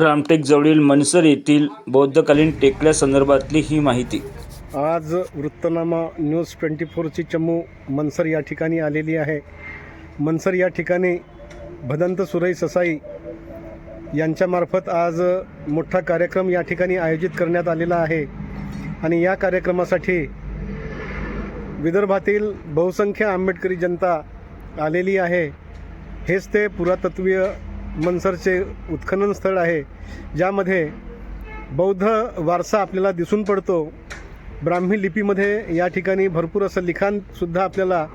रामटेकजवळील मनसर येथील बौद्धकालीन टेकड्यासंदर्भातली ही माहिती. आज वृत्तनामा न्यूज ट्वेंटी फोरची चमू मनसर या ठिकाणी आलेली आहे. मनसर या ठिकाणी भदंत सुरई ससाई यांच्यामार्फत आज मोठा कार्यक्रम या ठिकाणी आयोजित करण्यात आलेला आहे. आणि या कार्यक्रमासाठी विदर्भातील बहुसंख्य आंबेडकरी जनता आलेली आहे. हेच ते पुरातत्वीय मनसरचे उत्खनन स्थळ आहे ज्यामध्ये बौद्ध वारसा आपल्याला दिसून पडतो. ब्राह्मी लिपीमध्ये या ठिकाणी भरपूर असं लिखाणसुद्धा आपल्याला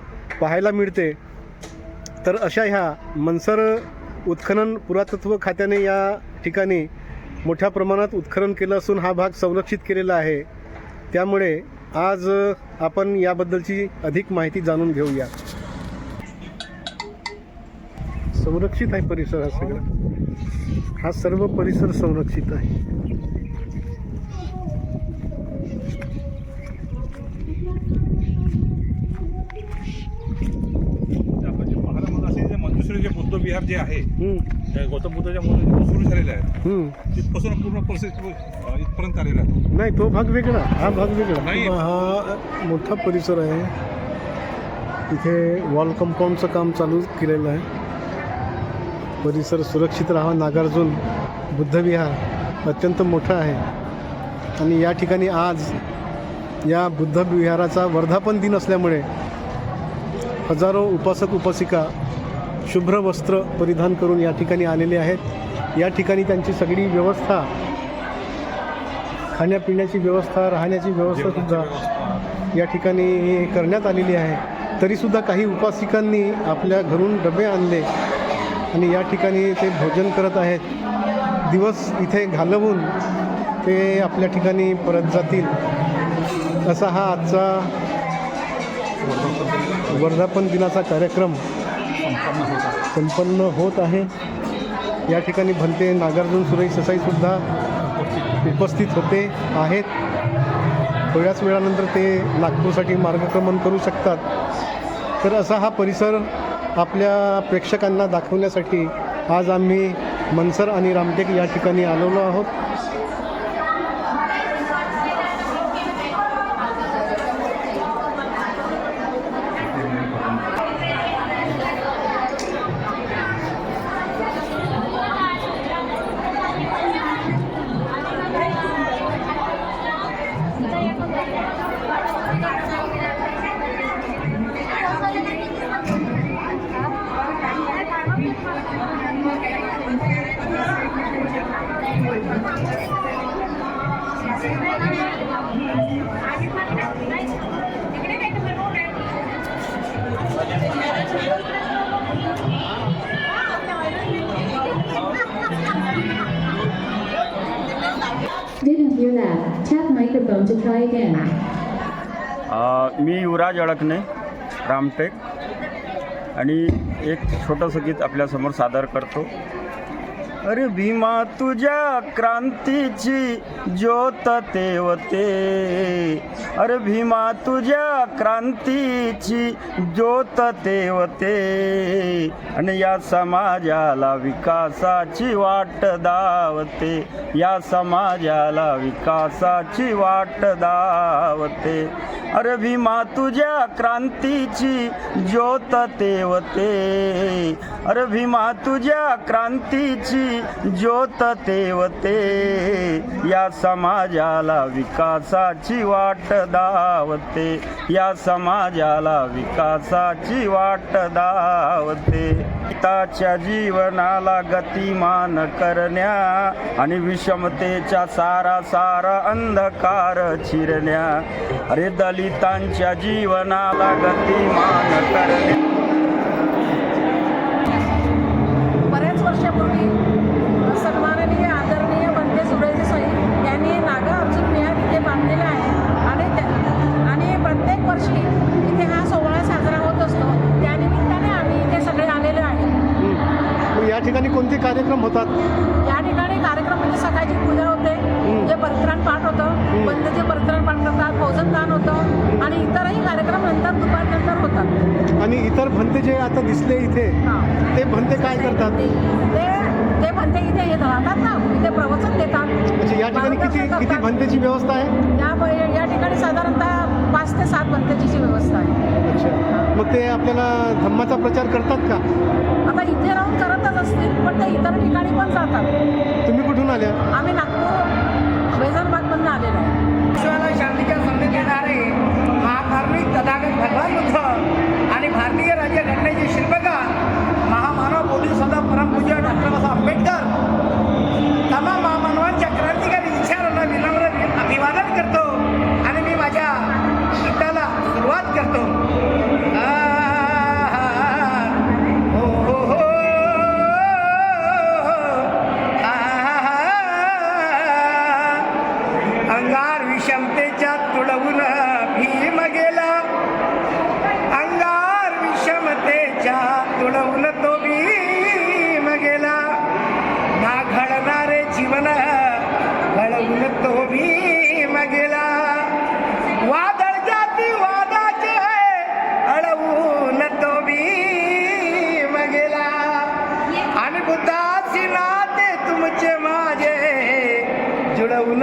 पाहायला मिळते. तर अशा ह्या मनसर उत्खनन पुरातत्व खात्याने या ठिकाणी मोठ्या प्रमाणात उत्खनन केलं असून हा भाग संरक्षित केलेला आहे. त्यामुळे आज आपण याबद्दलची अधिक माहिती जाणून घेऊया. संरक्षित आहे परिसर हा सगळा. हा सर्व परिसर संरक्षित आहे. जे विहार आहे गौतम बुद्धाच्या सुरू झालेले आहेत हम्म. तिथपासून पूर्ण परिस्थिती अं, इथपर्यंत आलेला आहे. नाही तो भाग वेगळा. हा भाग वेगळा. नाही. हा मोठा परिसर आहे. इथे वॉल कंपाऊंडचं काम चालू केलेलं आहे. परिसर सुरक्षित राहा नागार्जुन बुद्धविहार अत्यंत मोठा आहे. आणि या ठिकाणी आज या बुद्ध विहाराचा वर्धापन दिन असल्यामुळे हजारो उपासक उपासिका शुभ्र वस्त्र परिधान करून या ठिकाणी आलेले आहेत. या ठिकाणी त्यांची सगळी व्यवस्था खाण्यापिण्याची व्यवस्था राहण्याची व्यवस्था सुद्धा या ठिकाणी करण्यात आलेली आहे. तरीसुद्धा काही उपासिकांनी आपल्या घरून डबे आणले. आणि या ठिकाणी ते भोजन करत आहेत. दिवस इथे घालवून ते आपल्या ठिकाणी परत जातील. असा हा आजचा वर्धापन दिनाचा कार्यक्रम संपन्न होत आहे. या ठिकाणी भलते नागार्जुन सुरई ससाईसुद्धा उपस्थित होते आहेत. थोड्याच वेळानंतर ते नागपूरसाठी मार्गक्रमण करू शकतात. तर असा हा परिसर आपल्या प्रेक्षकांना दाखवण्यासाठी आज आम्ही मनसर आणि रामटेक या ठिकाणी आलेलो आहोत. Microphone to try again. अ, मी युवराज अडकणे रामटेक आणि एक छोटंसं गीत आपल्यासमोर सादर करतो अरे भीमा तुझ्या क्रांतीची ज्योत तेवते. अरे भीमा तुझ्या क्रांतीची ज्योत तेवते. आणि या समाजाला विकासाची वाट दावते. या समाजाला विकासाची वाट दावते. अरे भीमा तुझ्या क्रांतीची ज्योत तेवते. अरे भीमा तुझ्या क्रांतीची ज्योत तेवते या समाजाला विकासाची वाट दावते. या समाजाला विकासाची वाट दावते. पिताच्या जीवनाला गतिमान करण्या आणि विषमतेचा सारा सारा अंधकार चिरण्या. अरे दलितांच्या जीवनाला गतिमान करण्या. कार्यक्रम होतात. या ठिकाणी कार्यक्रम म्हणजे सकाळची पूजा होते जे परित्राण पाठ होतं बंदचे परित्राण पाठ करतात भोजनदान होतं आणि इतरही कार्यक्रम नंतर दुपारनंतर होतात. आणि इतर भंते जे आता दिसले इथे ते भंते काय करतात? ते ते म्हणते इथे हे राहतात ना इथे प्रवचन देतात. अच्छा या ठिकाणी किती किती. भंतेची व्यवस्था आहे या या ठिकाणी साधारणतः पाच ते सात भंतेची व्यवस्था आहे. अच्छा. मग ते आपल्याला धम्माचा प्रचार करतात का? आता इथे राहून करतच असतील पण ते इतर ठिकाणी पण जातात. तुम्ही कुठून आल्या? आम्ही नागपूर.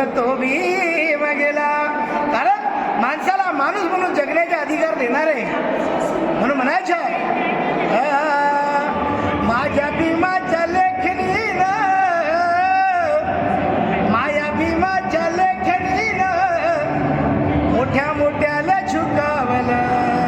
जुळवून तो भीम गेला. कारण माणसाला माणूस म्हणून जगण्याचे अधिकार देणार. आहे म्हणून म्हणायचे माझ्या भीमाच्या लेखणी माया भीमाच्या लेखणी मोठ्या मोठ्याला झुकावलं.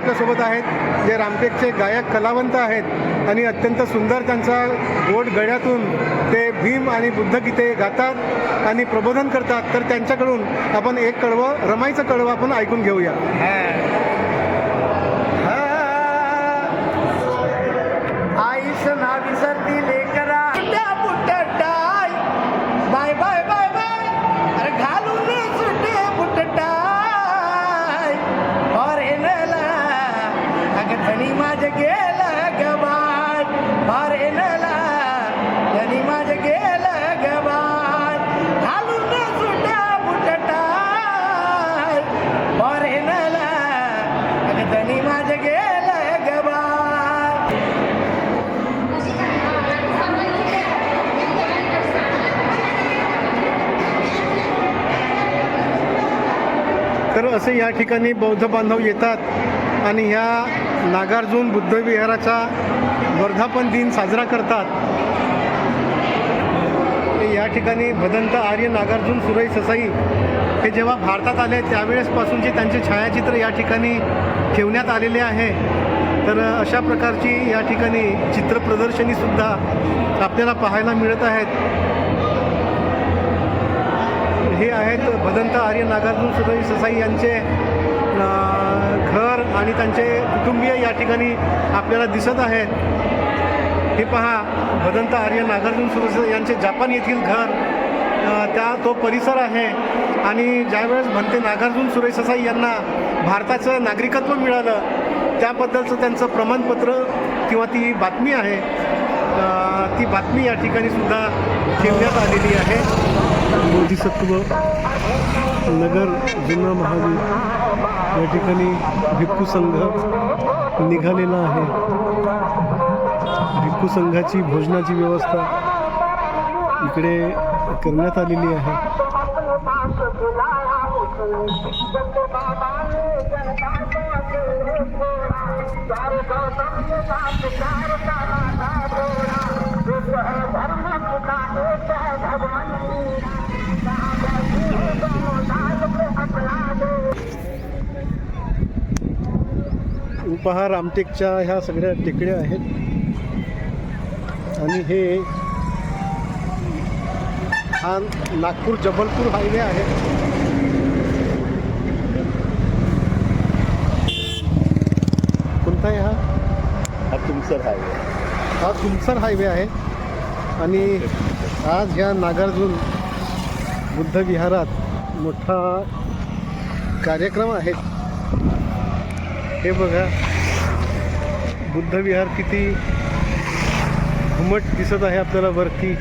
आपल्यासोबत आहेत. जे रामटेकचे गायक कलावंत आहेत आणि अत्यंत सुंदर त्यांचा गोड गळ्यातून ते भीम आणि बुद्ध गीते गातात आणि प्रबोधन करतात. तर त्यांच्याकडून आपण एक कडवं रमाईचं कडवं आपण ऐकून घेऊया. तर असे या ठिकाणी बौद्ध बांधव येतात आणि ह्या नागार्जुन बुद्ध विहाराचा वर्धापन दिन साजरा करतात. ते या ठिकाणी भदंत आर्य नागार्जुन सुरई ससाई हे जेव्हा भारतात आले त्यावेळेसपासूनचे त्यांचे छायाचित्र या ठिकाणी ठेवण्यात आलेले आहे. तर अशा प्रकारची या ठिकाणी चित्र प्रदर्शनीसुद्धा आपल्याला पाहायला मिळत आहेत. हे आहेत भदंत आर्य नागार्जुन सुरई ससाई यांचे घर आणि त्यांचे कुटुंबीय या ठिकाणी आपल्याला दिसत आहेत. हे पहा भदंत आर्य नागार्जुन सुरई यांचे जापान येथील घर त्या तो परिसर आहे. आणि ज्यावेळेस म्हणते नागार्जुन सुरेश ससाई यांना भारताचं नागरिकत्व मिळालं त्याबद्दलचं त्यांचं प्रमाणपत्र किंवा ती बातमी आहे. ती बातमी या ठिकाणी सुद्धा ठेवण्यात आलेली आहे. बोधिसत्व नगर जुना महावीर या ठिकाणी भिक्खू संघ निघालेला आहे. भिक्खू संघाची भोजनाची व्यवस्था इकडे करण्यात आलेली आहे. पहा रामटेकच्या ह्या सगळ्या टेकड्या आहेत. आणि हे हा नागपूर जबलपूर हायवे आहे. कोणता आहे हा? हा तुमसर हायवे. हा तुमसर हायवे आहे. आणि आज ह्या नागार्जुन बुद्ध विहारात मोठा कार्यक्रम आहे. हे बघा. बुद्ध विहार किती घुमट दिसत आहे आपल्याला वरती.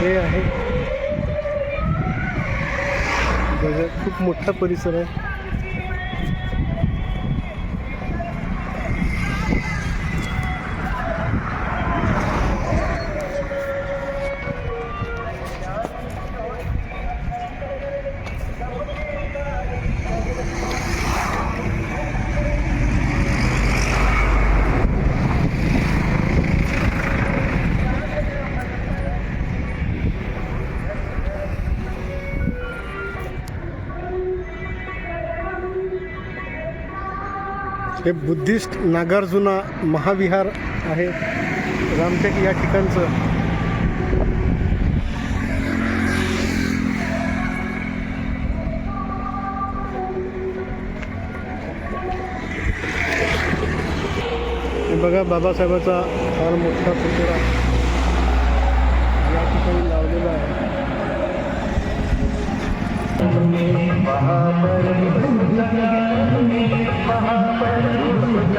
हे आहे. खूप मोठा परिसर आहे. हे बुद्धिस्ट नागार्जुना महाविहार आहे. रामटेक या ठिकाणचं. बघा बाबासाहेबाचा फार मोठा पुतळा या ठिकाणी लावलेला आहे. महापरिभूत महापरिभूत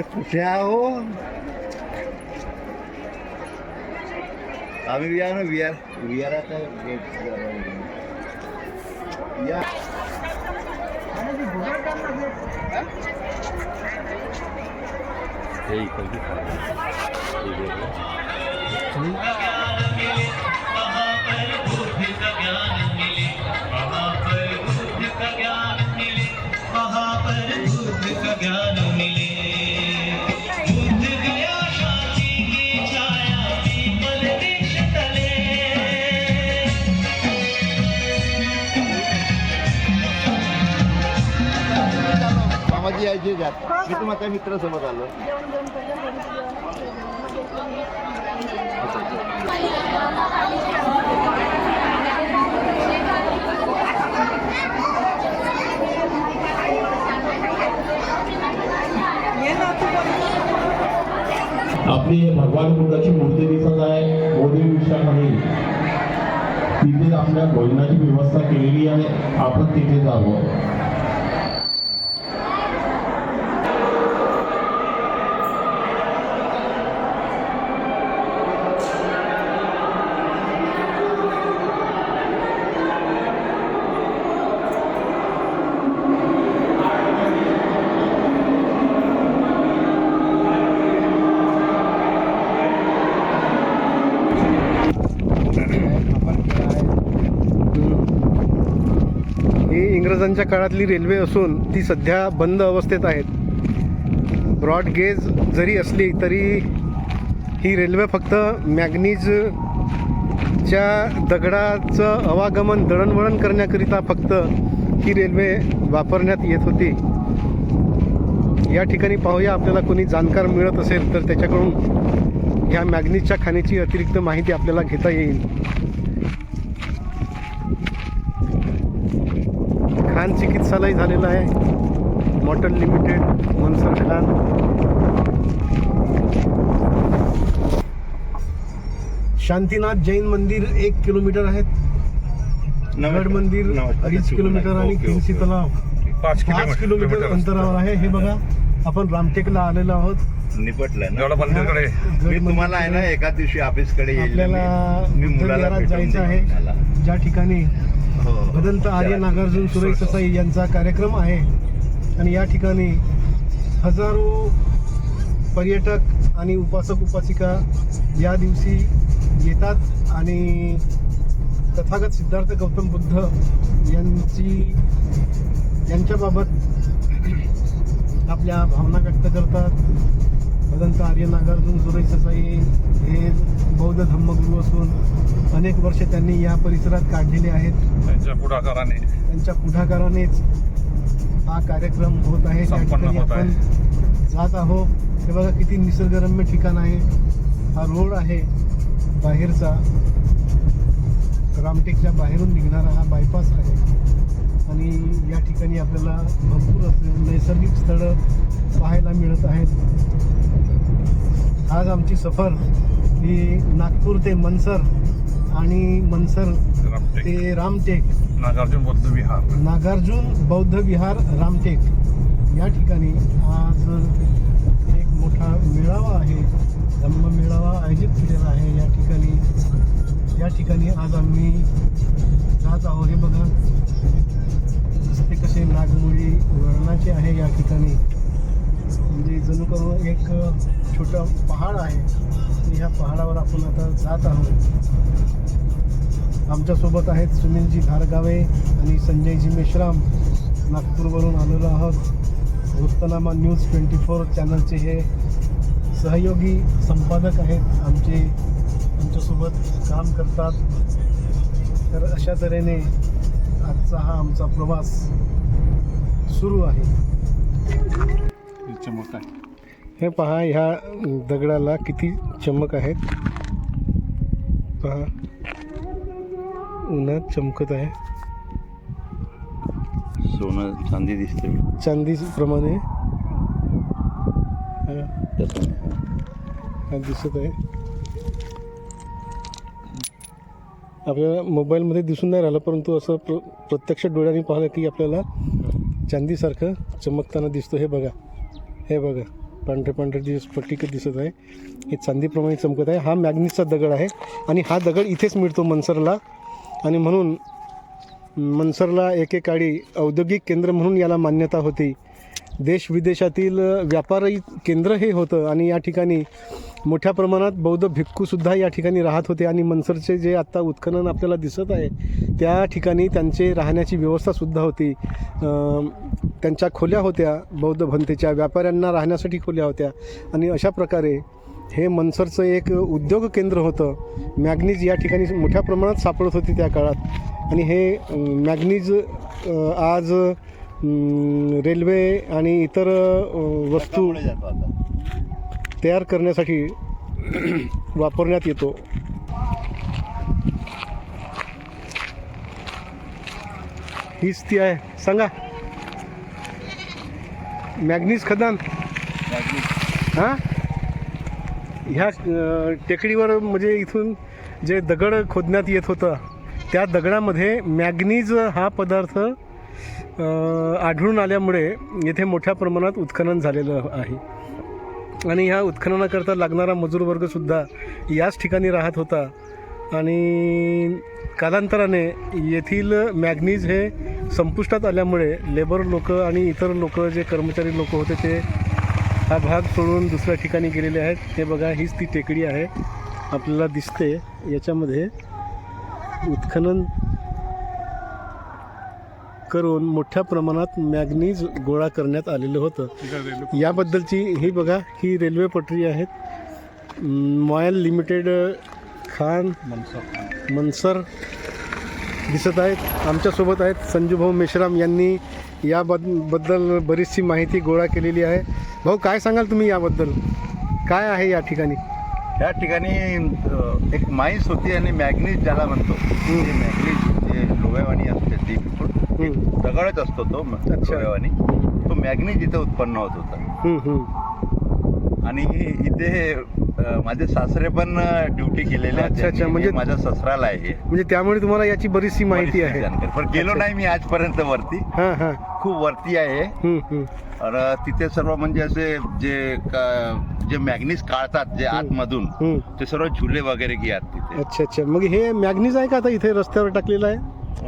अरे कुठे आहो आम्ही विहार ना विहार विहारात या मामाजी यायचे जात मी तर माझ्या मित्रासोबत आलो. आपली भगवान बुद्धाची मूर्ती दिसत आहे. मोदी विषयामध्ये तिथे आपल्या भोजनाची व्यवस्था केलेली आहे. आपण तिथे जावं ही इंग्रजांच्या काळातली रेल्वे असून ती सध्या बंद अवस्थेत आहेत. ब्रॉड गेज जरी असली तरी ही रेल्वे फक्त मॅग्नीजच्या दगडाचं अवागमन दळणवळण करण्याकरिता फक्त ही रेल्वे वापरण्यात येत होती. या ठिकाणी पाहूया आपल्याला कोणी जाणकार मिळत असेल तर त्याच्याकडून ह्या मॅग्नीजच्या खाणीची अतिरिक्त माहिती आपल्याला घेता येईल. चिकित्सालय झालेलं आहे. मॉटल लिमिटेड मनसर खान शांतीनाथ जैन मंदिर एक किलोमीटर आहे. नगड मंदिर अडीच किलोमीटर आणि किंसी तलाव. पाच पाच किलोमीटर अंतरावर आहे. हे बघा आपण रामटेकला आलेलो आहोत. निपटलंय ना? एवढा मंदिरकडे मी तुम्हाला आहे ना एका दिवशी ऑफिसकडे आपल्याला जायचं. आहे. ज्या ठिकाणी. हो. भदंत आर्य नागार्जुन सुरेश ससाई यांचा कार्यक्रम आहे. आणि या ठिकाणी हजारो पर्यटक आणि उपासक उपासिका या दिवशी येतात आणि तथागत सिद्धार्थ गौतम बुद्ध यांची यांच्याबाबत आपल्या भावना व्यक्त करतात. भदंत आर्य नागार्जुन सुरेश ससाई वर्ष त्यांनी या परिसरात काढलेले आहेत. त्यांच्या पुढाकाराने. त्यांच्या पुढाकारानेच हा कार्यक्रम होत आहे. त्या ठिकाणी आपण जात आहोत. हे बघा किती निसर्गरम्य ठिकाण आहे. हा रोड आहे बाहेरचा. रामटेकच्या बाहेरून निघणारा हा बायपास आहे. आणि या ठिकाणी आपल्याला भरपूर असे नैसर्गिक स्थळं पाहायला मिळत आहेत. आज आमची सफर ही नागपूर ते मनसर आणि मनसर ते रामटेक. नागार्जुन बौद्ध विहार. नागार्जुन बौद्ध विहार रामटेक. या ठिकाणी आज एक मोठा मेळावा आहे. धम्म मेळावा आयोजित केलेला आहे. या ठिकाणी या ठिकाणी आज आम्ही जात आहोत. हे बघा. रस्ते कसे नागमोळी वर्णाचे आहे या ठिकाणी. म्हणजे जणू करून एक छोटं पहाड आहे. आणि ह्या पहाडावर आपण आता जात आहोत. आमच्यासोबत आहेत सुनीलजी घारगावे आणि संजयजी मेश्राम. नागपूरवरून आलेलो आहोत. वृत्तनामा न्यूज ट्वेंटी फोर चॅनलचे हे सहयोगी संपादक आहेत. आमचे आमच्यासोबत काम करतात. तर अशा तऱ्हेने आजचा हा आमचा प्रवास सुरू आहे. चमक आहे. हे पहा ह्या दगडाला किती चमक आहेत. पहा उन्हात चमकत आहे. सोनं चांदी दिसते चांदीप्रमाणे हा, हा दिसत आहे. आपल्याला मोबाईलमध्ये दिसून नाही राहिलं परंतु असं प्र प्रत्यक्ष डोळ्यांनी पाहिलं की आपल्याला चांदीसारखं चमकताना दिसतो. हे बघा. हे बघा पांढरे पांढरे जी स्फटिक दिसत आहे. हे चांदीप्रमाणे चमकत आहे. हा मॅग्नेटचा दगड आहे आणि हा दगड इथेच मिळतो मनसरला. आणि म्हणून मनसरला एकेकाळी औद्योगिक केंद्र म्हणून याला मान्यता होती. देश विदेशातील व्यापारी केंद्र हे होतं आणि या ठिकाणी मोठ्या प्रमाणात बौद्ध भिक्खूसुद्धा या ठिकाणी राहत होते आणि मनसरचे जे आत्ता उत्खनन आपल्याला दिसत आहे त्या ठिकाणी त्यांचे राहण्याची व्यवस्थासुद्धा होती. त्यांच्या खोल्या होत्या बौद्ध भंतेच्या व्यापाऱ्यांना राहण्यासाठी खोल्या होत्या आणि अशा प्रकारे हे मनसरचं एक उद्योग केंद्र होतं. मॅग्नीज या ठिकाणी मोठ्या प्रमाणात सापडत होती त्या काळात आणि हे मॅग्नीज आज रेल्वे आणि इतर वस्तू तयार करण्यासाठी वापरण्यात येतो. हीच ती आहे. सांगा. मॅग्नीज खदान. हां? ह्या टेकडीवर म्हणजे इथून जे दगड खोदण्यात येत होतं त्या दगडामध्ये मॅग्नीज हा पदार्थ आढळून आल्यामुळे येथे मोठ्या प्रमाणात उत्खनन झालेलं आहे. आणि ह्या उत्खननाकरता लागणारा मजूर वर्गसुद्धा याच ठिकाणी राहत होता. आणि कालांतराने येथील मॅग्नीज हे संपुष्टात आल्यामुळे लेबर लोक आणि इतर लोक जे कर्मचारी लोक होते ते हा भाग सोडून दुसऱ्या ठिकाणी गेलेले आहेत. ते बघा हीच ती टेकडी आहे. आपल्याला दिसते. याच्यामध्ये उत्खनन करून मोठ्या प्रमाणात मॅग्नीज गोळा करण्यात आलेलं होतं. याबद्दलची ही बघा ही रेल्वे पटरी आहेत. मॉयल लिमिटेड खान मनसर दिसत आहेत. आमच्यासोबत आहेत संजूभाऊ मेश्राम यांनी याबदबद्दल बरीचशी माहिती गोळा केलेली आहे. भाऊ काय सांगाल तुम्ही याबद्दल? काय आहे या ठिकाणी? या ठिकाणी एक माईस होती आणि मॅग्नीज ज्याला म्हणतो मॅग्नीज जे लोहेवाणी असते ती. दगडच असतो तो अच्छा. डोळ्यावानी. तो मॅग्नीज इथे उत्पन्न होत होता. आणि इथे माझे सासरे पण ड्युटी केलेले अच्छा. म्हणजे- माझ्या ससराला आहे. म्हणजे त्यामुळे तुम्हाला याची बरीचशी माहिती आहे. पण गेलो नाही मी आजपर्यंत वरती हां हां खूप वरती आहे तिथे सर्व म्हणजे असे जे जे मॅग्नीज काढतात जे आतमधून. ते सर्व झुले वगैरे घेतात तिथे अच्छा अच्छा मग हे मॅग्नीज आहे का आता इथे रस्त्यावर टाकलेलं आहे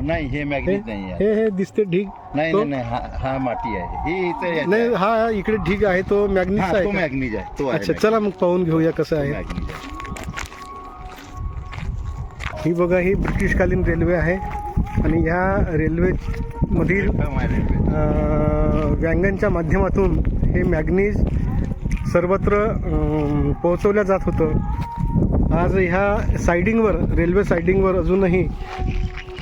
नाही हे मॅग्नीज नाही आहे हे हे दिसते ढीग नाही तो- नाही नाही हा- हा माती आहे ही इथे याची नाही आहे. हा इकडे ढीग आहे तो मॅग्नीज हा, आहे तो का? मॅग्नीज आहे तो आहे अच्छा चला मग पाहून घेऊया कसं आहे मॅग्नीज आहे. ही बघा ही ब्रिटिशकालीन रेल्वे आहे आणि ह्या रेल्वे मधील एकदम आहे रेल्वे. अं, व्यंगांच्या माध्यमातून हे मॅग्नीज सर्वत्र अं, पोहोचवल्या जात होतं आज ह्या सायडिंगवर रेल्वे सायडिंगवर अजूनही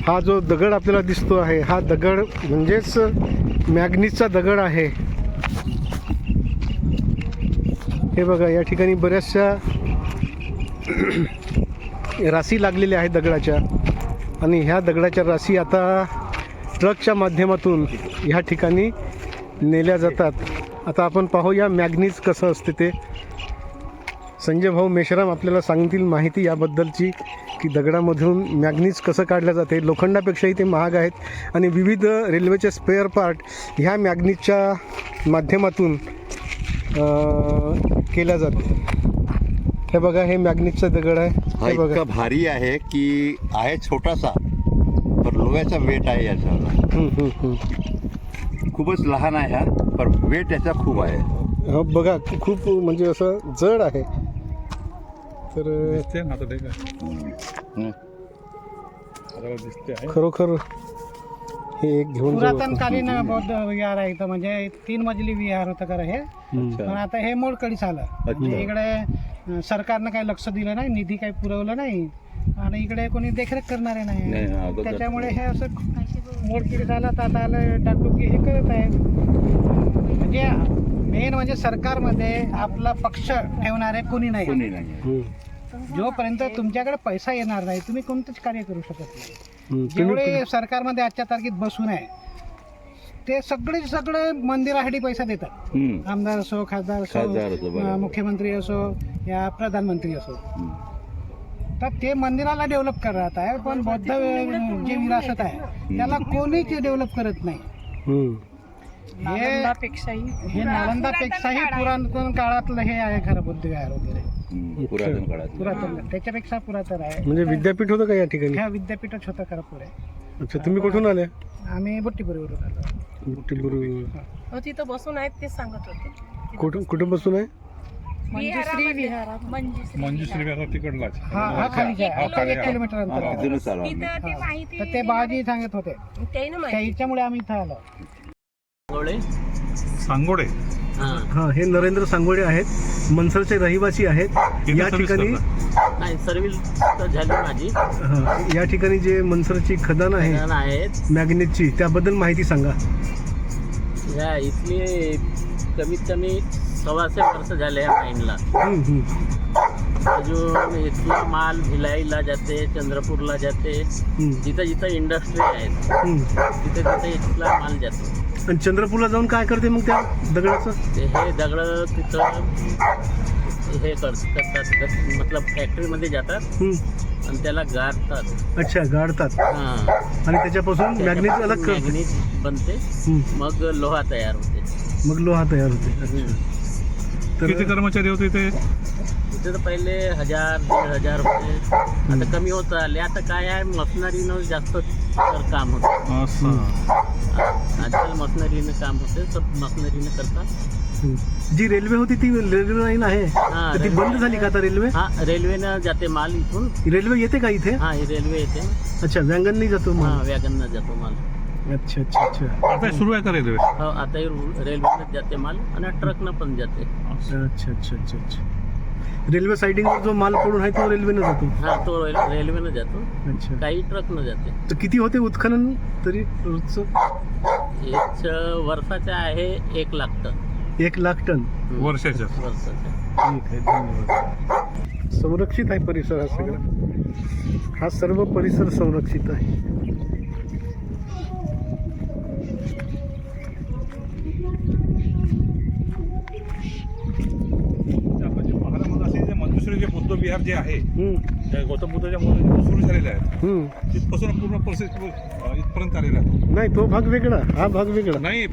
हा जो दगड आपल्याला दिसतो आहे हा दगड म्हणजेच मॅग्नीजचा दगड आहे. हे बघा या ठिकाणी बऱ्याचशा राशी लागलेल्या आहेत दगडाच्या. आणि ह्या दगडाच्या राशी आता ट्रकच्या माध्यमातून ह्या ठिकाणी नेल्या जातात. आता आपण पाहूया मॅग्नीज कसं असते ते. संजय भाऊ मेश्राम आपल्याला सांगतील माहिती याबद्दलची. की दगडामधून मॅग्नीज कसं काढलं जाते लोखंडापेक्षाही ते महाग आहेत आणि विविध रेल्वेचे स्पेअर पार्ट ह्या मॅग्नीजच्या माध्यमातून केल्या जाते. हे बघा हे मॅग्नीजचं दगड आहे. हा हे बघा. इतका भारी आहे की आहे छोटासा पण लोह्याचा वेट आहे याच्यावर. हम्म, हम्म, हम्म. खूपच लहान आहे हा पण वेट याचा खूप आहे. हा बघा खूप म्हणजे असं जड आहे. तर दिसते ना आता ते काय हं. आता दिसते आहे. खरोखर हे एक घेऊन जाऊ आपण. पुरातनकालीन बौद्ध विहार आहे इथं म्हणजे तीन मजली विहार होतं खरं हे. पण आता हे मोडकळीस आलं. म्हणजे इकडे सरकारनं काही लक्ष दिलं नाही निधी काही पुरवलं नाही आणि इकडे कोणी देखरेख करणारे नाही, त्याच्यामुळे हे असं मोडकिरी झालं तर आता आलं डागडुगी हे करत आहेत. म्हणजे मेन म्हणजे सरकारमध्ये आपला पक्ष ठेवणारे कोणी नाही कोणी नाही हम्म, जोपर्यंत तुमच्याकडे पैसा येणार नाही तुम्ही कोणतंच कार्य करू शकत नाही हम्म. तुम्ही जेवढे सरकारमध्ये आजच्या तारखेत बसून आहे ते सगळे सगळे मंदिरासाठी पैसा देतात हं. आमदार असो खासदार खासदार असो, असो बरोबर. अं, मुख्यमंत्री असो या प्रधानमंत्री असो हं. तर ते मंदिराला डेव्हलप करत आहे पण बौद्ध जे विरासत आहे त्याला कोणीच डेव्हलप करत नाही हम्म. हे हे नालंदापेक्षाही पुरातन काळातलं हे आहे खरं बुद्ध विहार वगैरे हं. पुरातन काळात पुरातन त्याच्यापेक्षा पुरातन आहे. म्हणजे विद्यापीठ होतं का या ठिकाणी? ह्या विद्यापीठच होतं खरं पुढे. अच्छा तुम्ही कुठून आले? आम्ही बुट्टीपुरीवरून आलो. हो तिथं बसून आहेत तेच सांगत होते. कुठं कुठं बसून आहे? मंजुश्री विहार. मंजुश्री विहार. तिकडलाच. हा हा खाली हा, खाली. एक आहे. किलोमीटर अंतर आहे. तिथूनच आलो आम्ही. माहिती तर ते बाबाजी सांगत होते. त्याच्यामुळे आम्ही इथं आलो. सांगोडे? हा. हे नरेंद्र सांगोडे आहेत. मनसरचे रहिवासी आहेत. या ठिकाणी. नाही सर्विस तर झाली माझी. हा, या ठिकाणी जे मनसरची खदान आहे जण आहेत. मॅग्नेटची त्याबद्दल माहिती सांगा. ह्या इथली कमीत कमी सव्वाशे वर्ष झाले ह्या माईनला हम्म, हम्म, अजून इथला माल भिलाईला जाते चंद्रपूरला जाते. हम्म, जिथं जिथं इंडस्ट्री आहेत हम्म. तिथे तिथे इथला माल जातो. आणि चंद्रपूरला जाऊन काय करते मग त्या दगडाचं? ते हे दगड तिथं हे कर करतात. ग- मतलब फॅक्टरीमध्ये जातात. हम्म. आणि त्याला गाडतात. अच्छा गाडतात. हां. आणि त्याच्यापासून मॅग्नेट अलग करते. मॅग्नीज बनते. मग लोहा तयार होते. मग लोहा तयार होते. हम्म. किती तर कर्मचारी होते इथे तिथे तर पहिले हजार दीड हजार होते. आता कमी होत आले. आता काय आहे? मशनरीनं जास्त तर काम होतं. असं. आजकाल मशनरीनं काम होते सब मशनरीनं करतात हम्म. जी रेल्वे होती ती रेल्वे लाईन आहे. हा, तर ती रेल्वे बंद झाली का आता रेल्वे हा रेल्वेनं जाते माल इथून. रेल्वे येते का इथे? हा ही रेल्वे येते. अच्छा व्यंगणनी जातो हा मग वॅगननं जातो माल. अच्छा अच्छा अच्छा. आता सुरू आहे का रेल्वे हो आता ही रेल्वेनं जाते माल आणि ट्रकनं पण जाते. अच्छा अच्छा अच्छा अच्छा. रेल्वे साइडिंगवर जो माल पडून आहे तो रेल्वेनं जातो? हा तो रेल- रेल्वेनं जातो. अच्छा. काही ट्रकनं जाते. तर किती होते उत्खनन तरी रोजचं? एक वर्षाचं आहे एक लाख टन. एक लाख टन. वर्षाच्या वर्षाचं. ठीक आहे धन्यवाद. संरक्षित आहे परिसर हा सगळा. हा सर्व परिसर संरक्षित आहे बौद्ध विहार जे आहे त्या गौतम बुद्धाच्या मूर्ती सुरू झालेल्या आहेत. तिथपासून पूर्ण प्रोसेस इथपर्यंत आलेला आहे नाही तो भाग वेगळा हा भाग वेगळा. नाही